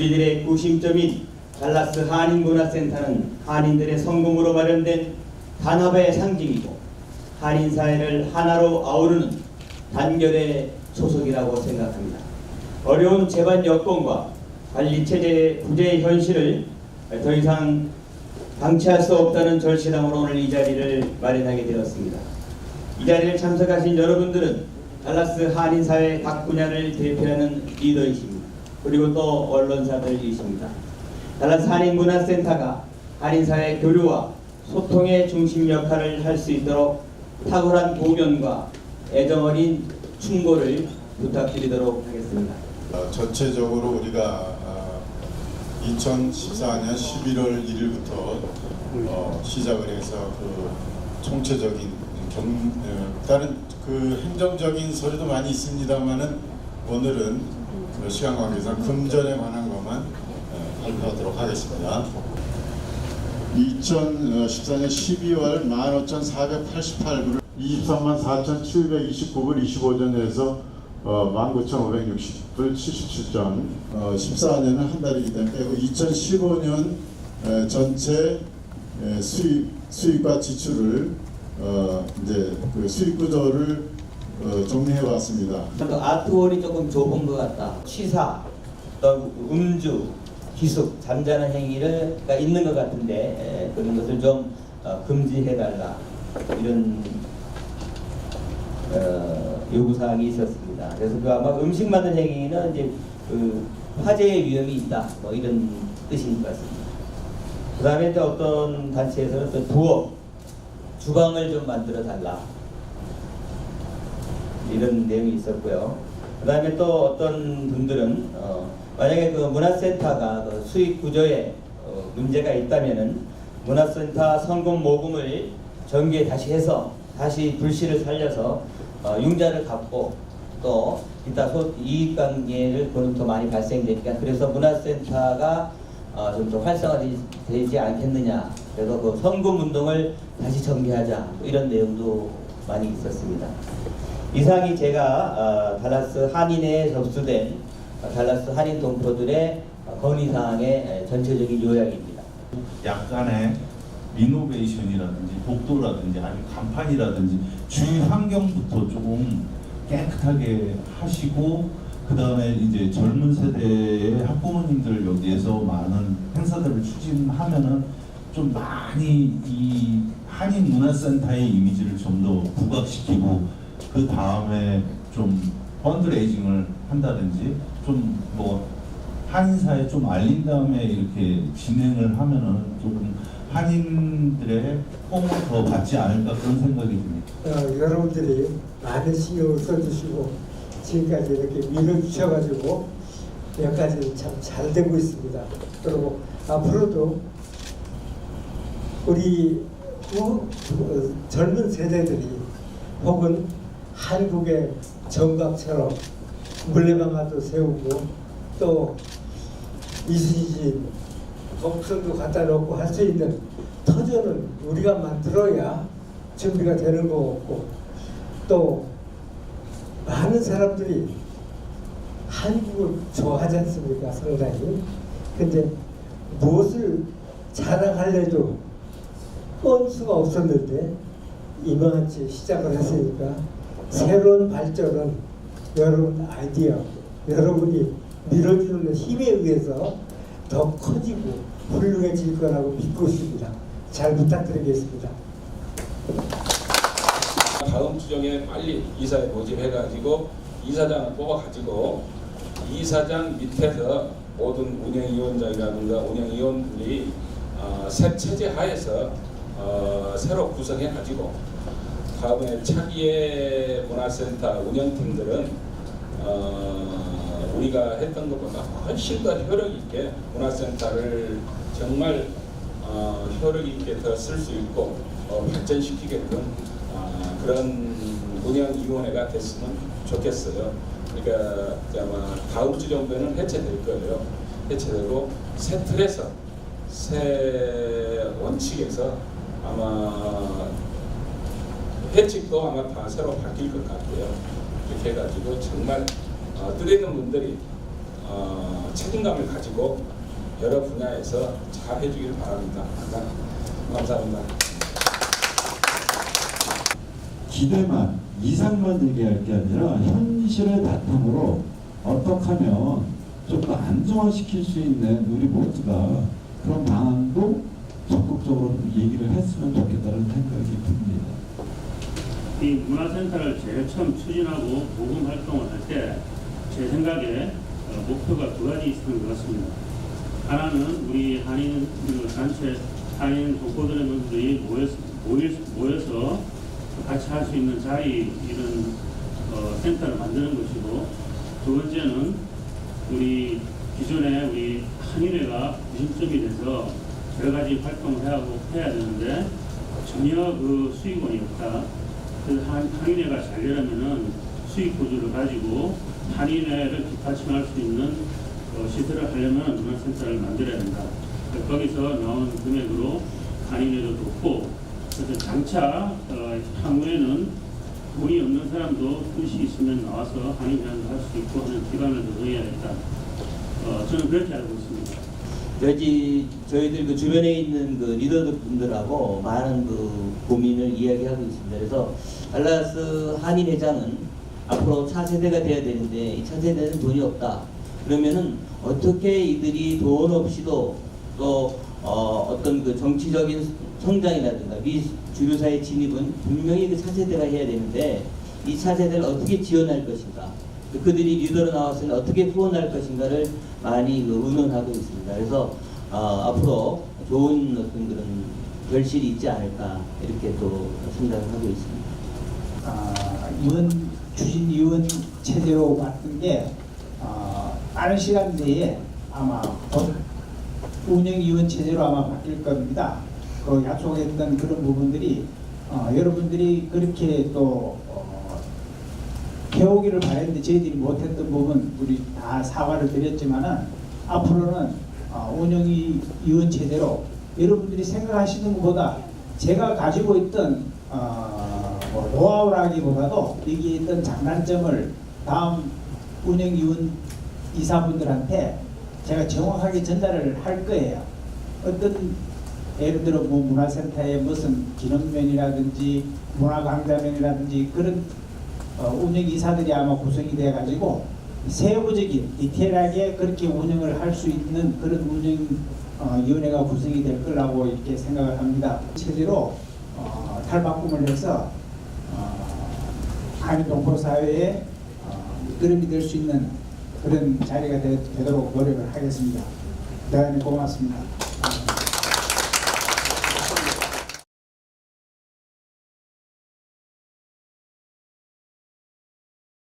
우리들의 구심점인 달라스 한인문화센터는 한인들의 성공으로 마련된 단합의 상징이고 한인 사회를 하나로 아우르는 단결의 소속이라고 생각합니다. 어려운 재반 여건과 관리 체제의 부재의 현실을 더 이상 방치할 수 없다는 절실함으로 오늘 이 자리를 마련하게 되었습니다. 이 자리에 참석하신 여러분들은 달라스 한인 사회 각 분야를 대표하는 리더이십니다. 그리고 또 언론사들이십니다. 달라스 한인 문화센터가 한인 사회 교류와 소통의 중심 역할을 할 수 있도록 탁월한 고견과 애정 어린 충고를 부탁드리도록 하겠습니다. 어, 전체적으로 우리가 어, 2014년 11월 1일부터 어, 시작을 해서 그 총체적인 경, 어, 다른 그 행정적인 서류도 많이 있습니다만은 오늘은 그 시간 관계상 금전에 관한 것만 어, 발표하도록 하겠습니다. 2014년 12월 15,488불을 23만 4,729불 25전에서 어, 19,560불 77전 어, 14년은 한 달이기 때문에 빼고 2015년 에, 전체 에, 수입, 수입과 지출을 어, 이제 그 수입 구조를 어, 정리해 왔습니다. 또 아트월이 조금 좁은 것 같다. 취사, 또 음주, 기숙, 잠자는 행위가 있는 것 같은데 에, 그런 것을 좀 어, 금지해달라 이런 어, 요구 사항이 있었습니다. 그래서 그 아마 음식 만든 행위는 이제 그 화재의 위험이 있다 뭐 이런 뜻인 것 같습니다. 그 다음에 또 어떤 단체에서는 또 부엌, 주방을 좀 만들어 달라. 이런 내용이 있었고요. 그 다음에 또 어떤 분들은 어, 만약에 그 문화센터가 그 수익 구조에 어, 문제가 있다면은 문화센터 성금 모금을 정기에 다시 해서 다시 불씨를 살려서 어, 융자를 갚고 또 이따 소 이익 관계를 그는 더 많이 발생되니까 그래서 문화센터가 어, 좀더 활성화되지 않겠느냐 그래서 그 성금 운동을 다시 전개하자 뭐 이런 내용도 많이 있었습니다. 이상이 제가 어, 달라스 한인에 접수된 어, 달라스 한인 동포들의 어, 건의 사항의 에, 전체적인 요약입니다. 약간의 리노베이션이라든지 복도라든지 아니면 간판이라든지 주위 환경부터 조금 깨끗하게 하시고 그 다음에 이제 젊은 세대의 학부모님들 여기에서 많은 행사들을 추진하면은 좀 많이 이 한인 문화센터의 이미지를 좀 더 부각시키고 그 다음에 좀 펀드레이징을 한다든지 좀 뭐 한인사에 좀 알린 다음에 이렇게 진행을 하면은 조금 한인들의 호응을 더 받지 않을까 그런 생각이 듭니다. 어, 여러분들이 많은 신경을 써주시고 지금까지 이렇게 밀어주셔가지고 몇 가지 참 잘 되고 있습니다. 그리고 앞으로도 우리 후, 어, 젊은 세대들이 혹은 한국의 정각처럼 물레방아도 세우고 또 이순신 곡선도 갖다 놓고 할 수 있는 터전을 우리가 만들어야 준비가 되는 거고 또 많은 사람들이 한국을 좋아하지 않습니까 상당히 근데 무엇을 자랑하려도 뻔수가 없었는데 이만치 시작을 했으니까 새로운 발전은 여러분 아이디어 여러분이 밀어주는 힘에 의해서 더 커지고 훌륭해질 거라고 믿고 있습니다. 잘 부탁드리겠습니다. 다음 주정에 빨리 이사에 모집해가지고 이사장을 뽑아가지고 이사장 밑에서 모든 운영위원장이라든가 운영위원들이 어, 새 체제 하에서 어, 새로 구성해가지고 다음에 차기의 문화센터 운영팀들은 어, 우리가 했던 것보다 훨씬 더 효력 있게 문화센터를 정말 어, 효력 있게 더 쓸 수 있고 어, 발전시키게끔 아, 그런 운영위원회가 됐으면 좋겠어요. 그러니까 아마 다음 주 정도는 해체될 거예요. 해체되고 새 틀에서 새 원칙에서 아마 회칙도 아마 다 새로 바뀔 것 같고요. 이렇게 해가지고 정말 어, 뜻 있는 분들이 어, 책임감을 가지고 여러 분야에서 잘 해주길 바랍니다. 감사합니다. 기대만 이상만 얘기할 게 아니라 현실을 바탕으로 어떻게 하면 좀 더 안정화시킬 수 있는 우리 모두가 그런 방안도 적극적으로 얘기를 했으면 좋겠다는 생각이 듭니다. 이 문화센터를 제일 처음 추진하고 모금 활동을 할 때 제 생각에 어, 목표가 두 가지 있었던 것 같습니다. 하나는 우리 한인 그 단체 한인 독고들의 분들이 모여서, 모여서 같이 할 수 있는 자리 이런 어, 센터를 만드는 것이고 두 번째는 우리 기존에 우리 한인회가 구심점이 돼서 여러 가지 활동을 해야 해야 되는데 전혀 그 수익원이 없다. 한, 한인회가 잘 되려면은 수익 구조를 가지고 한인회를 뒷받침할 수 있는 어, 시설을 하려면 문화센터를 만들어야 된다. 거기서 나온 금액으로 한인회도 돕고 그래서 장차 어, 향후에는 돈이 없는 사람도 뜻이 있으면 나와서 한인회를 할 수 있고 하는 기반을 조성해야겠다. 어, 저는 그렇게 알고 있습니다. 여기 저희들 그 주변에 있는 그 리더들 분들하고 많은 그 고민을 이야기하고 있습니다. 그래서 달라스 한인 회장은 앞으로 차세대가 돼야 되는데 이 차세대는 돈이 없다. 그러면은 어떻게 이들이 돈 없이도 또 어, 어떤 그 정치적인 성장이라든가 미 주류사회 진입은 분명히 그 차세대가 해야 되는데 이 차세대를 어떻게 지원할 것인가 그들이 리더로 나왔으면 어떻게 후원할 것인가를 많이 그 의논하고 있습니다. 그래서 어, 앞으로 좋은 어떤 그런 결실이 있지 않을까 이렇게 또 생각을 하고 있습니다. 아, 이원 추진 이원 체제로 바뀐 게 어, 빠른 시간 내에 아마 곧 운영 이원 체제로 아마 바뀔 겁니다. 그 약속했던 그런 부분들이 어, 여러분들이 그렇게 또 어, 배우기를 바랬는데 저희들이 못했던 부분 우리 다 사과를 드렸지만은 앞으로는 어, 운영이 이원 체제로 여러분들이 생각하시는 것보다 제가 가지고 있던 어, 뭐 노하우라기보다도 여기에 있던 장단점을 다음 운영위원 이사분들한테 제가 정확하게 전달을 할 거예요. 어떤 예를 들어 뭐 문화센터에 무슨 기능면이라든지 문화강좌면이라든지 그런 어, 운영 이사들이 아마 구성이 돼 가지고 세부적인 디테일하게 그렇게 운영을 할 수 있는 그런 운영 어, 위원회가 구성이 될 거라고 이렇게 생각을 합니다. 체제로 어, 탈바꿈을 해서 어, 한인 동포 사회에 어, 이끌음이 될 수 있는 그런 자리가 되, 도록 노력을 하겠습니다. 대단히 고맙습니다.